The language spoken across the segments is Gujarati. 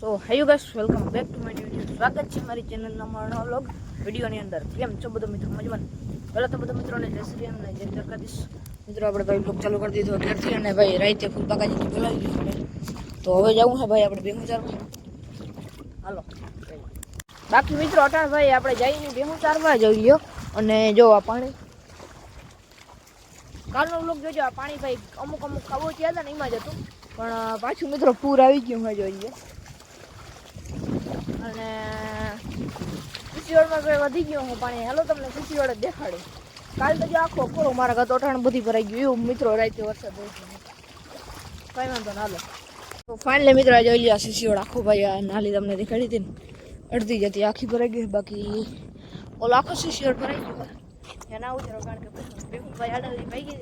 So hi guys welcome back to my video સ્વાગત છે મારી ચેનલના મારો વ્લોગ વિડીયોની અંદર, કેમ છો બધો મિત્રો? મજમાન પહેલાં તો બધા મિત્રોને જય શ્રી રામ ને જય દ્વારકાધીશ. મિત્રો, આપણે ભાઈ બ્લોગ ચાલુ કરી દીધો ઘેરથી અને ભાઈ રાતે ફૂલ બાકાજીથી બોલાવી દીધું તો હવે જવું છે ભાઈ આપણે બેહું ચારવા હાલો બાકી મિત્રો, અટાણ ભાઈ, આપણે જઈને બેહું ચારવા જઈ લ્યો અને જો આ પાણી કાલનો વ્લોગ જોજો, આ પાણી ભાઈ અમુક અમુક ખાવો થયા હતા ને એમાં જ હતું. પણ, પાછું મિત્રો પૂર આવી ગયું હોય જોઈએ. અને ખુશીવાડમાં ભાઈ વધી ગયો હું પાણી હેલો તમને ખુશીવાડ જ દેખાડું. કાલ તો જો આખો કોરો મારા ઘર અટાણ બધી ભરાઈ ગયું. એવું મિત્રો રાતે વરસાદ હોય કઈ વાંધો ના લો તો ફાઇનલી મિત્રો જોઈ લીધા શિશિયોડ આખો ભાઈ નાલી તમને દેખાડી હતી ને. અડધી જતી આખી ભરાઈ ગઈ. બાકી ઓલો આખો શિશિયોડ ભરાઈ ગયો. એના ઉતરો કારણ કે ભેગું ભાઈ આડાલી ભાઈ ગઈ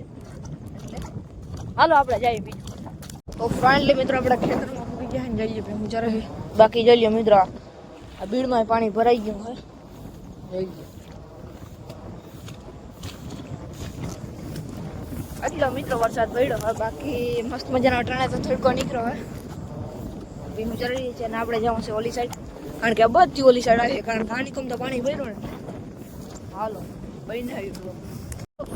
હાલો, આપણે જઈએ બીજું. તો ફાઇનલી મિત્રો આપણે ખેતરમાં પૂરી ગયા જઈએ. ભેગું જરા બાકી જઈ લ્યો મિત્રો આ બીડમાં પાણી ભરાઈ ગયું હોય. જઈ ગયું. એટલો મિત્રો વરસાદ પડ્યો. હોય બાકી મસ્ત મજાનો અટાણે તો થોડકો નીકળ્યો હોય. ભીમું જરૂરી છે અને આપણે જવું છે ઓલી સાઈડ કારણ કે બધી ઓલી સાઈડ આવે કારણ કે પાણી કમ તો પાણી ભર્યું ને. હાલો બનાવ્યું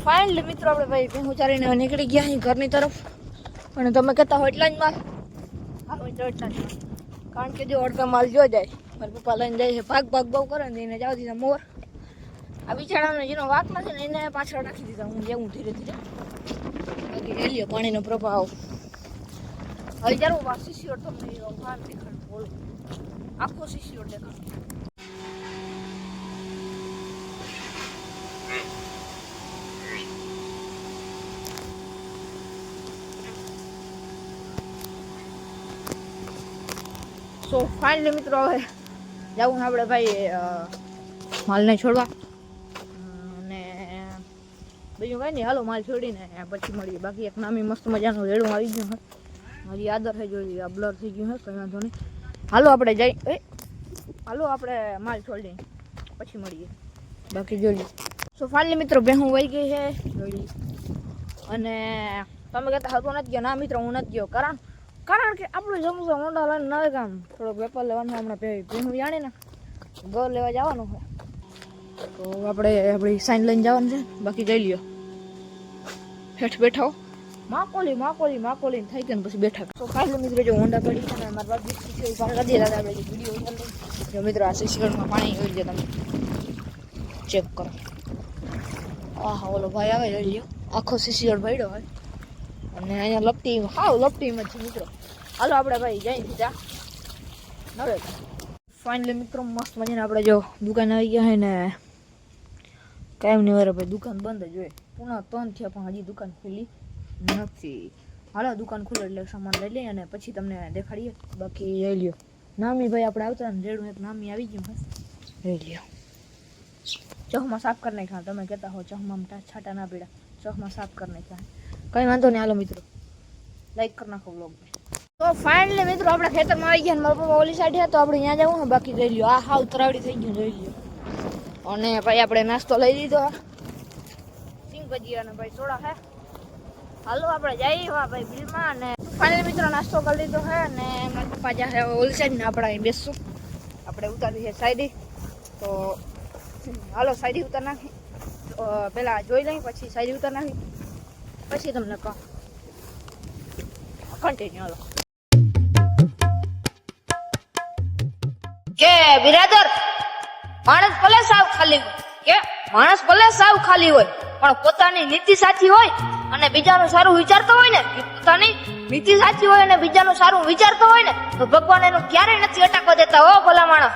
ફાઇનલી મિત્રો આપણે ભાઈ ભીમું ચારીને નીકળી ગયા અહીં ઘરની તરફ. અને તમે કહેતા હો એટલા જ માલ. હા મિત્રો એટલા જ કારણ કે જો અડધા માલ જો જાય. મારા પપ્પા લઈને જાય છે. ભાગ ભાગ બહુ કરે ને એને જાવ દીધા મોર. આ બિચારાનો જેનો વાક નથી ને એને પાછળ રાખી દીધા. હું જેવું ધીરે ધીરે. બાકી રેલીઓ પાણીનો પ્રભાવ. હવે જ્યારે હું આ શિષ્યોર તમને ભાર દેખાડ, બોલો. આખો શિષ્યોર દેખાડ. સો ફાઇનલી મિત્રો, હવે જવું આપણે ભાઈ માલને છોડવા. અને બીજું કાંઈ નહીં, હાલો માલ છોડીને પછી મળીએ. બાકી એક નામી મસ્ત મજાનું રેડું આવી ગયું હોય મારી આદર છે જોઈ આ બ્લર થઈ ગયું હોય કંઈ વાંધો નહીં. હાલો આપણે જઈ હાલો આપણે માલ છોડી પછી મળીએ. બાકી જોઈએ સો ફાઇનલી મિત્રો, ભેહું વહી ગઈ છે જોઈ અને તમે કહેતા હતું નથી ગયો. ના મિત્રો, હું નથી ગયો. કારણ કારણ કે આપણું જમું છે મોટા લઈને નવે કામ. થોડોક વેપાર લેવાનું હમણાં ભે ભેહું જાણે ને ઘર લેવા જવાનું હોય. તો આપણે આપણી સાઈન લઈને જવાનું છે. બાકી જઈ લ્યો. હેઠ બેઠા માકોલી માકોલી માકોલી થઈ ને પછી બેઠા. તો કાલે મિત્રો, જો હોન્ડા પડી છે મારા બાપ શીશી પાર કરી દીધા આપણે વીડિયો જો મિત્રો, આ શીશીમાં પાણી હોય જાય તમે ચેક કરો. આહા, ઓલો ભાઈ આવે, જોઈ લ્યો. આખો શીશીઓડ ભાઈડો હોય. અને અહીંયા લપટી હાવ લપટીમાં છે મિત્રો. હાલો આપણે ભાઈ જઈ સીધા. નવે. ફાઇનલી મિત્રો, મસ્ત મજાને આપણે જો દુકાન આવી ગયા છે ને. કાયમ નહીં વારે ભાઈ, દુકાન બંધ જ હોય. પુનઃ ત્રણ થયા પણ હજી દુકાન ખુલી નથી. હાલો, દુકાન ખુલે એટલે સામાન લઈ લઈએ અને પછી તમને દેખાડીએ. બાકી લઈ લ્યો. નામી ભાઈ આપણે આવતા ને રેડું, એક નામી આવી ગયું બસ લઈ લ્યો. ચહમાં સાફ કરી નાખ્યા. તમે કહેતા હો ચહમાં છાટા ના પીડા ચહમાં સાફ કરી નાખ્યા. કંઈ વાંધો નહીં હાલો મિત્રો. લાઈક કરી નાખો બ્લોગ તો ફાઇનલી મિત્રો આપણે ખેતરમાં આવી ગયા ને મારા પપ્પા ઓલી સાઈડ છે તો આપણે ત્યાં જવું ને બાકી જોઈ લ્યો. આ હાવ તરાવડી થઈ ગયું જોઈ લ્યો. અને ભાઈ આપણે નાસ્તો લઈ લીધો. સિંગ ભજીયા અને ભાઈ સોડા હે. હાલો આપણે જઈએ વા ભાઈ બિલમાં અને ફાઇનલી મિત્રો નાસ્તો કરી લીધો છે અને મારા પપ્પા જ્યાં છે ઓલી સાઈડ ને આપણે અહીં બેસશું. આપણે ઉતારી છે સાઈડી તો હાલો સાઈડી ઉતાર નાખી. અ, પહેલા જોઈ લઈ પછી સાઈડી ઉતાર નાખી. પછી તમને કહું. Continue hello. કે બિરાદર, માણસ ભલે સાવ ખાલી હોય, કે માણસ ભલે સાવ ખાલી હોય, પણ પોતાની નીતિ સાચી હોય અને બીજાનું સારું વિચારતો હોય ને પોતાની નીતિ સાચી હોય અને બીજાનું સારું વિચારતો હોય ને, તો ભગવાન એનું ક્યારેય નથી અટકવા દેતા, હો ભલા માણસ.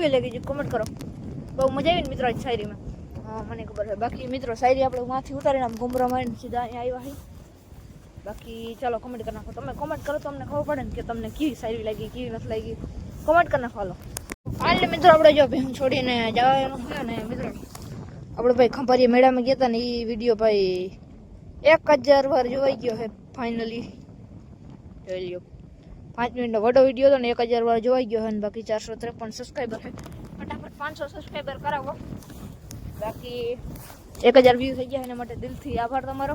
કેવી લાગી છે કોમેન્ટ કરો. બહુ મજા આવી ને મિત્રો શાયરીમાં. મને ખબર છે. બાકી મિત્રો શાયરી આપણે માથી ઉતારીને આમ ગુમરા મારીને સીધા અહીંયા આવ્યા છે બાકી ચાલો કોમેન્ટ કરી નાખો. તમે કોમેન્ટ કરો તો અમને ખબર પડે ને કે તમને કેવી શાયરી લાગી, કેવી નથી લાગી. કોમેન્ટ કરી નાખો, હાલો. હાલ મિત્રો આપણે જો ભેહું છોડીને જવાનું છે ને મિત્રો આપણે ભાઈ ખંભારીયા મેળામાં ગયા હતા ને એ વીડિયો ભાઈ એક હજાર વાર જોવાઈ ગયો છે ફાઇનલી જોઈ લ્યો. પાંચ મિનિટનો વડો વીડિયો હતો ને એક હજાર વાર જોવાઈ ગયો છે અને બાકી ચારસો ત્રેપન સબસ્ક્રાઈબર છે. ફટાફટ પાંચસો સબસ્ક્રાઈબર કરાવો. બાકી એક હજાર વ્યૂ થઈ ગયા એના માટે દિલથી આભાર તમારો.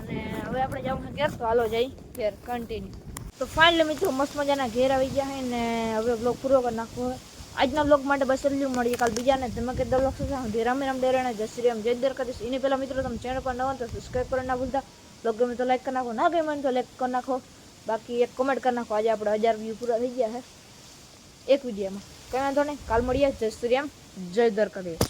અને હવે આપણે જવું છે ઘેર, તો હાલો જઈ, ઘેર કન્ટિન્યુ તો ફાઇનલી મિત્રો, મસ્ત મજાના ઘેર આવી ગયા છે ને હવે બ્લોગ પૂરો કરી નાખવો છે આજના બ્લોગ માટે બસ એટલું મળીએ, કાલ બીજાને તમે કે બ્લોગ સાથે હું રામે રામ ડેરાને જય શ્રી રામ, જય દર કરીશ એની પહેલાં મિત્રો, તમે ચેનલ પર નવા તો સબસ્ક્રાઈબ કરવા ના ભૂલતા. બ્લોગ ગમે તો લાઈક કરી નાખો, ના ગમે તો લાઈક કરી નાખો. બાકી એક કમેન્ટ કરી નાખો. આજે આપણે હજાર વ્યૂ પૂરા થઈ ગયા છે. એક વિડીયોમાં કંઈ વાંધો નહીં. કાલ મળીએ. જય શ્રી રામ. જય દ્વારકાધીશ.